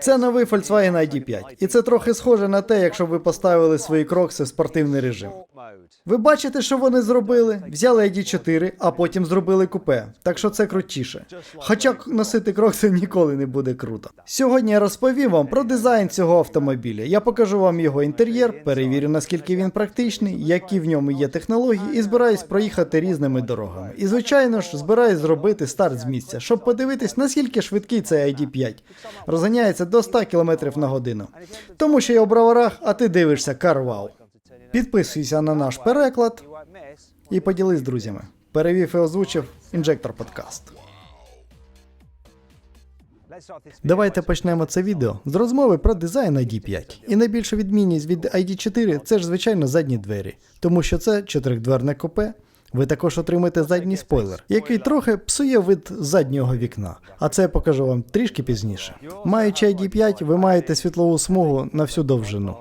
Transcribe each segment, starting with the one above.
Це новий Volkswagen ID5, і це трохи схоже на те, якщо ви поставили свої крокси в спортивний режим. Ви бачите, що вони зробили? Взяли ID4, а потім зробили купе. Так що це крутіше. Хоча носити крокси ніколи не буде круто. Сьогодні я розповім вам про дизайн цього автомобіля. Я покажу вам його інтер'єр, перевірю наскільки він практичний, які в ньому є технології, і збираюсь проїхати різними дорогами. І звичайно ж, збираюсь зробити старт з місця, щоб подивитись, наскільки швидкий цей ID5. Розганяється до 100 км на годину. Тому що я у броварах, а ти дивишся Карвау. Підписуйся на наш переклад і поділись з друзями. Перевів і озвучив інжектор подкаст. Давайте почнемо це відео з розмови про дизайн ID5. І найбільша відмінність від ID4 це ж звичайно задні двері, тому що це чотиридверне купе. Ви також отримаєте задній спойлер, який трохи псує вид заднього вікна. А це я покажу вам трішки пізніше. Маючи ID5, ви маєте світлову смугу на всю довжину.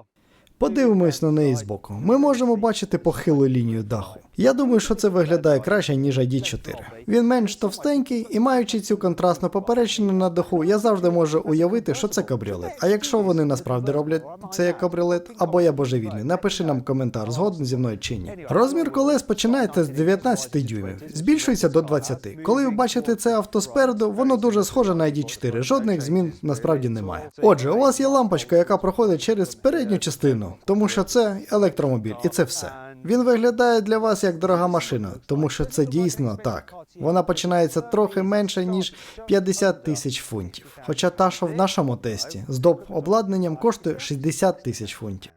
Подивимось на неї збоку. Ми можемо бачити похилу лінію даху. Я думаю, що це виглядає краще, ніж ID4. Він менш товстенький, і маючи цю контрастну поперечину на даху, я завжди можу уявити, що це кабріолет. А якщо вони насправді роблять це як кабріолет, або я божевільний, напиши нам коментар, згоден зі мною чи ні. Розмір колес починається з 19 дюймів, збільшується до 20. Коли ви бачите це авто спереду, воно дуже схоже на ID4. Жодних змін насправді немає. Отже, у вас є лампочка, яка проходить через передню частину, тому що це електромобіль, і це все. Він виглядає для вас як дорога машина, тому що це дійсно так. Вона починається трохи менше ніж 50 тисяч фунтів. Хоча та, що в нашому тесті з доп обладнанням коштує 60 тисяч фунтів.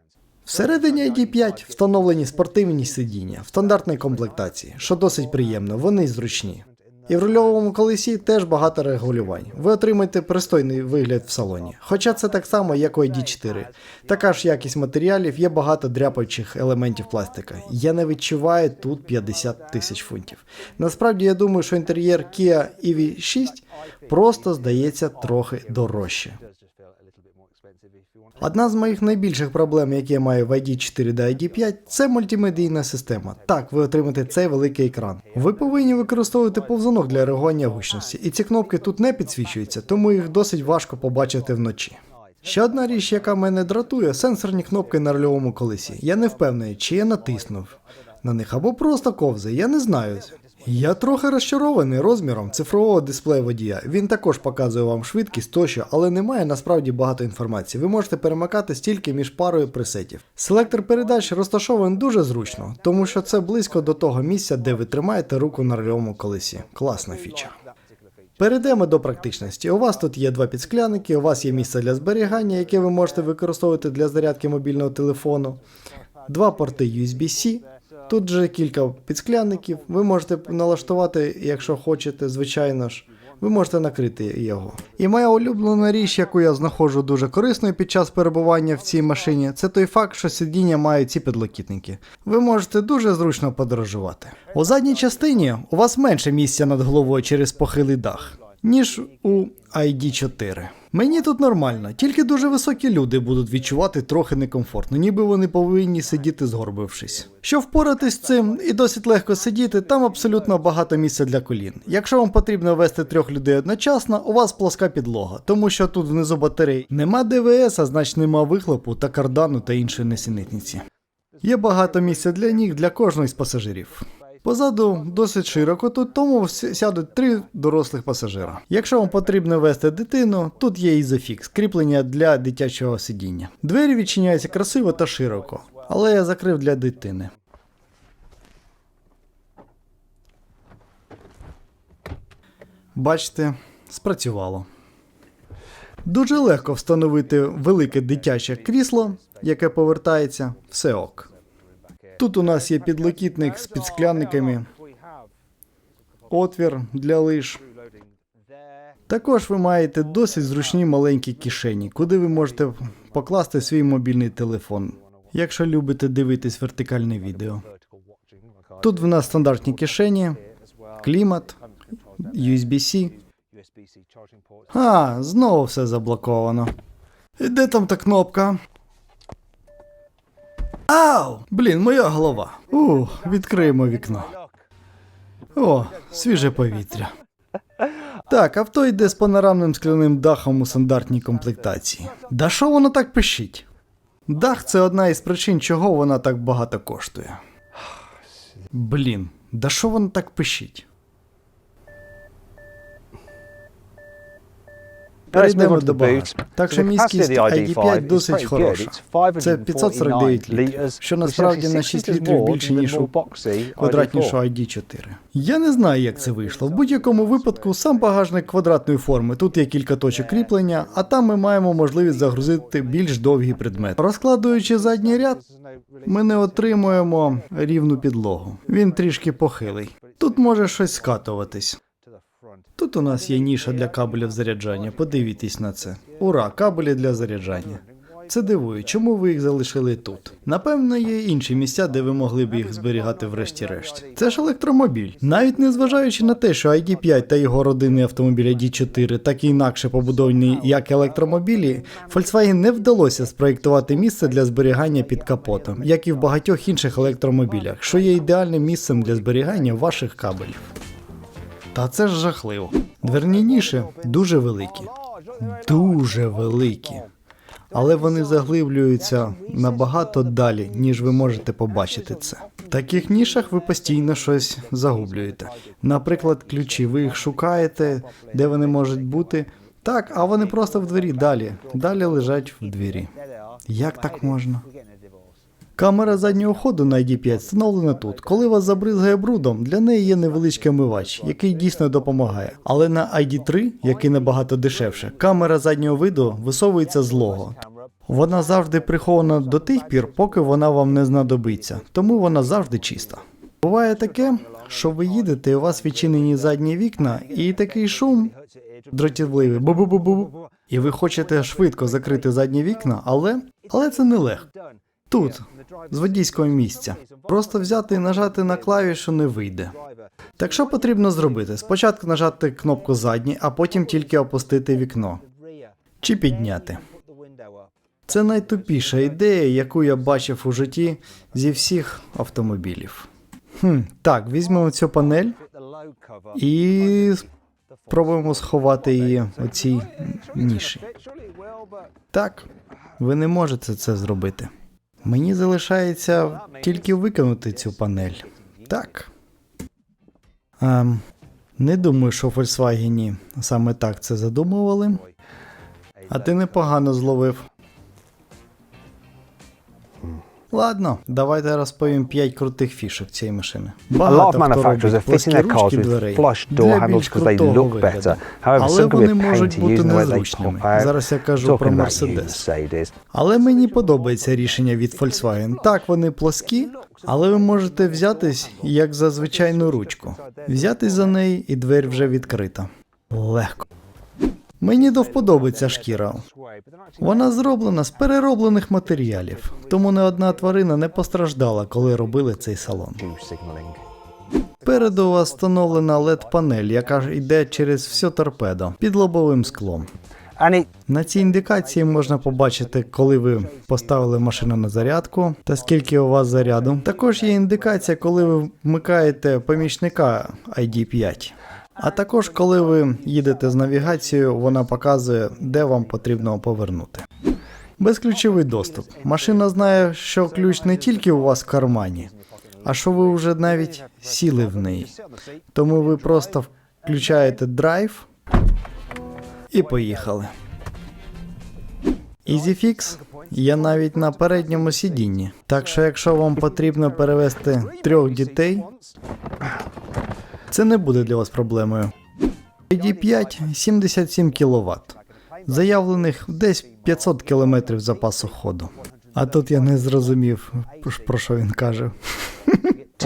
Всередині ID5 встановлені спортивні сидіння в стандартній комплектації, що досить приємно, вони зручні. І в рульовому колесі теж багато регулювань. Ви отримаєте пристойний вигляд в салоні. Хоча це так само, як у ID4. Така ж якість матеріалів, є багато дряпаючих елементів пластика. Я не відчуваю тут 50 тисяч фунтів. Насправді я думаю, що інтер'єр Kia EV6 просто здається трохи дорожче. Одна з моїх найбільших проблем, які я маю в ID4 до ID5, це мультимедійна система. Так, ви отримаєте цей великий екран. Ви повинні використовувати повзунок для реагування гучності, і ці кнопки тут не підсвічуються, тому їх досить важко побачити вночі. Ще одна річ, яка мене дратує, сенсорні кнопки на рульовому колесі. Я не впевнений, чи я натиснув на них або просто ковзи, я не знаю. Я трохи розчарований розміром цифрового дисплею водія. Він також показує вам швидкість тощо, але немає насправді багато інформації. Ви можете перемикати стільки між парою пресетів. Селектор передач розташований дуже зручно, тому що це близько до того місця, де ви тримаєте руку на рульовому колесі. Класна фіча. Перейдемо до практичності. У вас тут є два підскляники, у вас є місце для зберігання, яке ви можете використовувати для зарядки мобільного телефону, два порти USB-C. Тут же кілька підсклянників. Ви можете налаштувати, якщо хочете, звичайно ж. Ви можете накрити його. І моя улюблена річ, яку я знаходжу дуже корисною під час перебування в цій машині, це той факт, що сидіння мають ці підлокітники. Ви можете дуже зручно подорожувати. У задній частині у вас менше місця над головою через похилий дах, ніж у ID4. Мені тут нормально, тільки дуже високі люди будуть відчувати трохи некомфортно, ніби вони повинні сидіти згорбившись. Щоб впоратись з цим і досить легко сидіти, там абсолютно багато місця для колін. Якщо вам потрібно вести трьох людей одночасно, у вас плоска підлога, тому що тут внизу батарей нема ДВС, а значить нема вихлопу та кардану та іншої несенітниці. Є багато місця для ніг для кожного з пасажирів. Позаду досить широко тут, тому сядуть три дорослих пасажира. Якщо вам потрібно вести дитину, тут є ізофікс, кріплення для дитячого сидіння. Двері відчиняються красиво та широко, але я закрив для дитини. Бачите, спрацювало. Дуже легко встановити велике дитяче крісло, яке повертається, все ок. Тут у нас є підлокітник з підсклянниками, отвір для лиж. Також ви маєте досить зручні маленькі кишені, куди ви можете покласти свій мобільний телефон, якщо любите дивитись вертикальне відео. Тут в нас стандартні кишені, клімат, USB-C. А, знову все заблоковано. І Де там та кнопка? Ау! Блін, моя голова. Ух, відкриємо вікно. О, свіже повітря. Так, авто йде з панорамним скляним дахом у стандартній комплектації. Да що воно так пищить? Дах це одна із причин, чого вона так багато коштує. Блін, да що воно так пищить? Перейдемо до багажу. Так що міськість ID5 досить хороша. Це 549 літрів, що насправді на 6 літрів більше, ніж у квадратнішого ID4. Я не знаю, як це вийшло. В будь-якому випадку сам багажник квадратної форми. Тут є кілька точок кріплення, а там ми маємо можливість загрузити більш довгі предмети. Розкладуючи задній ряд, ми не отримуємо рівну підлогу. Він трішки похилий. Тут може щось скатуватись. Тут у нас є ніша для кабелів заряджання. Подивіться на це. Ура, кабелі для заряджання. Це дивує, чому ви їх залишили тут? Напевно, є інші місця, де ви могли б їх зберігати врешті-решт. Це ж електромобіль. Навіть незважаючи на те, що ID5 та його родинний автомобіль ID4 так і інакше побудовані як електромобілі, Volkswagen не вдалося спроєктувати місце для зберігання під капотом, як і в багатьох інших електромобілях, що є ідеальним місцем для зберігання ваших кабелів. Та це ж жахливо. Дверні ніші дуже великі. Дуже великі. Але вони заглиблюються набагато далі, ніж ви можете побачити це. В таких нішах ви постійно щось загублюєте. Наприклад, ключі, ви їх шукаєте, де вони можуть бути. Так, а вони просто в двері далі. Далі лежать в двері. Як так можна? Камера заднього ходу на ID5 встановлена тут. Коли вас забризгає брудом, для неї є невеличкий омивач, який дійсно допомагає. Але на ID3, який набагато дешевше, камера заднього виду висовується злого. Вона завжди прихована до тих пір, поки вона вам не знадобиться, тому вона завжди чиста. Буває таке, що ви їдете, у вас відчинені задні вікна, і такий шум дратівливий бу-бу-бу-бу. І ви хочете швидко закрити задні вікна, але, але це нелегко. Тут, з водійського місця. Просто взяти і нажати на клавішу не вийде. Так що потрібно зробити? Спочатку нажати кнопку задній, а потім тільки опустити вікно чи підняти. Це найтупіша ідея, яку я бачив у житті зі всіх автомобілів. Хм, так, візьмемо цю панель і спробуємо сховати її у цій ніші. Так, ви не можете це зробити. Мені залишається тільки викинути цю панель. Так. Ем, не думаю, що в Volkswagen саме так це задумували. А ти непогано зловив. Ладно, давайте розповім 5 крутих фішок цієї машини. Багато хто manufacturers are робить fitting плоскі their cars ручки with дверей flush для handles більш because they крутого look вигляду. better. However, Але вони можуть бути незручними. Зараз я кажу про. Mercedes. Але мені подобається рішення від Volkswagen. Так, вони плоскі, але ви можете взятись як за звичайну ручку. Взятись за неї, і двері вже відкрита. Легко. Мені до вподоби ця шкіра. Вона зроблена з перероблених матеріалів, тому не одна тварина не постраждала, коли робили цей салон. View signaling. У вас встановлена LED-панель, яка ж йде через всю торпедо під лобовим склом. На цій індикації можна побачити, коли ви поставили машину на зарядку та скільки у вас заряду. Також є індикація, коли ви вмикаєте помічника ID5. А також, коли ви їдете з навігацією, вона показує, де вам потрібно повернути. Безключовий доступ. Машина знає, що ключ не тільки у вас в кармані, а що ви вже навіть сіли в неї. Тому ви просто включаєте драйв і поїхали. EasyFix є навіть на передньому сидінні. Так що, якщо вам потрібно перевезти трьох дітей, це не буде для вас проблемою. ID5 77 кВт. Заявлених десь 500 км запасу ходу. А тут я не зрозумів, про що він каже.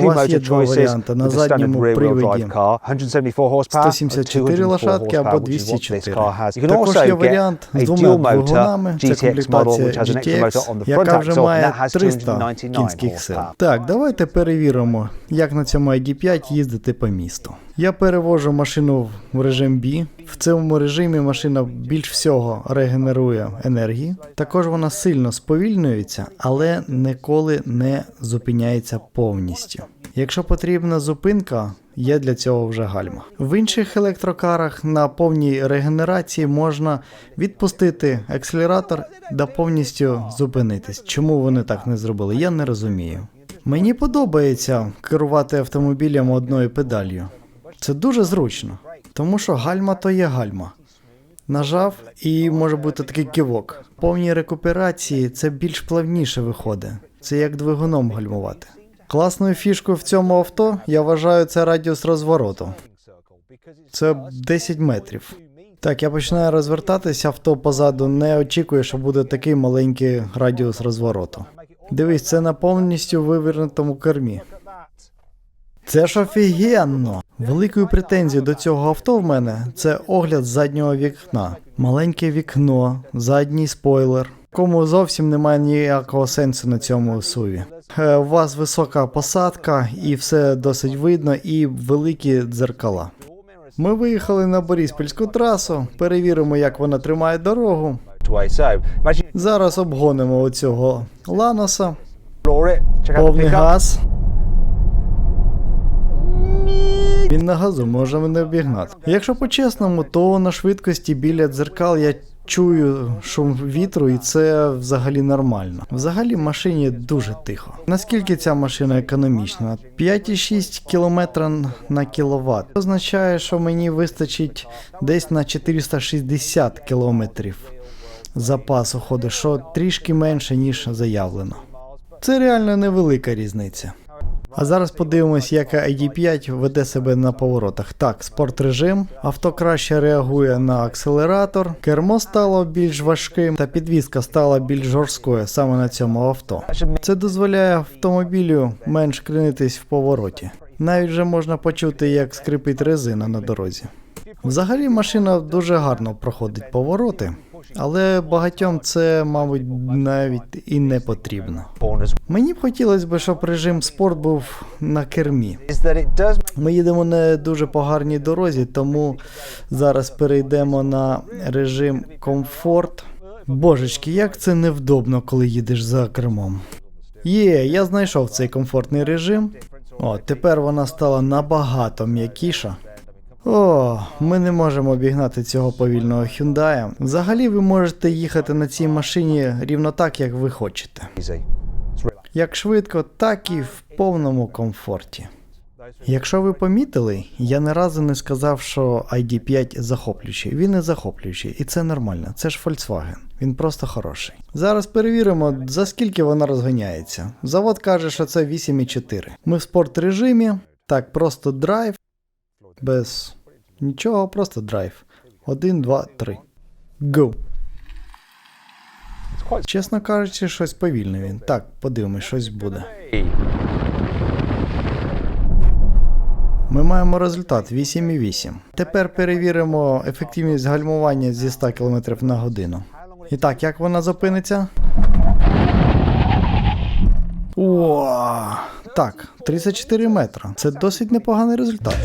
У вас є два варіанти. На задньому приводі drive car, 174 horsepower, 174 204 лошадки або horsepower, which is what this 204. car has. You can Також є варіант з двома dual двигунами. Це комплектація which has an extra motor on GTX, яка вже має that has 300 кінських сил. Так, давайте перевіримо, як на цьому ID5 їздити по місту. Я перевожу машину в режим B. В цьому режимі машина більш всього регенерує енергії. Також вона сильно сповільнюється, але ніколи не зупиняється повністю. Якщо потрібна зупинка, є для цього вже гальма. В інших електрокарах на повній регенерації можна відпустити акселератор та повністю зупинитись. Чому вони так не зробили? Я не розумію. Мені подобається керувати автомобілем одною педалью. Це дуже зручно, тому що гальма то є гальма. Нажав і може бути такий кивок. В повній рекуперації це більш плавніше виходить. Це як двигуном гальмувати. Класною фішкою в цьому авто я вважаю це радіус розвороту. Це 10 метрів. Так, я починаю розвертатися, авто позаду не очікує, що буде такий маленький радіус розвороту. Дивись, це на повністю вивернутому кермі. Це ж офігенно! Великою претензією до цього авто в мене це огляд заднього вікна. Маленьке вікно, задній спойлер. Кому зовсім немає ніякого сенсу на цьому суві. Е, У вас висока посадка, і все досить видно, і великі дзеркала. Ми виїхали на Бориспільську трасу, перевіримо, як вона тримає дорогу. Зараз обгонимо оцього Ланоса, повний газ. Він на газу може мене обігнати. Якщо по-чесному, то на швидкості біля дзеркал я чую шум вітру, і це взагалі нормально. Взагалі машині дуже тихо. Наскільки ця машина економічна? 5,6 км на кіловат. Означає, що мені вистачить десь на 460 кілометрів запасу ходу, що трішки менше, ніж заявлено. Це реально невелика різниця. А зараз подивимось, як ID5 веде себе на поворотах. Так, спорт режим, авто краще реагує на акселератор, кермо стало більш важким, та підвізка стала більш жорсткою саме на цьому авто. Це дозволяє автомобілю менш кренитись в повороті. Навіть вже можна почути, як скрипить резина на дорозі. Взагалі машина дуже гарно проходить повороти, але багатьом це, мабуть, навіть і не потрібно. Мені б хотілося б, щоб режим спорт був на кермі. Ми їдемо не дуже по гарній дорозі, тому зараз перейдемо на режим комфорт. Божечки, як це невдобно, коли їдеш за кермом. Є, я знайшов цей комфортний режим. О, тепер вона стала набагато м'якіша. О, ми не можемо обігнати цього повільного Hyundai. Взагалі ви можете їхати на цій машині рівно так, як ви хочете. Як швидко, так і в повному комфорті. Якщо ви помітили, я не разу не сказав, що ID5 захоплюючий. Він не захоплюючий, і це нормально. Це ж Volkswagen. Він просто хороший. Зараз перевіримо, за скільки вона розганяється. Завод каже, що це 8,4. Ми в спорт режимі. Так, просто драйв. Без нічого, просто драйв. 1, 2, 3. Go. Чесно кажучи, щось повільний він. Так, подивимось, щось буде. Ми маємо результат 8,8. Тепер перевіримо ефективність гальмування зі 100 км на годину. І так, як вона зупиниться? О, так, 34 метра. Це досить непоганий результат.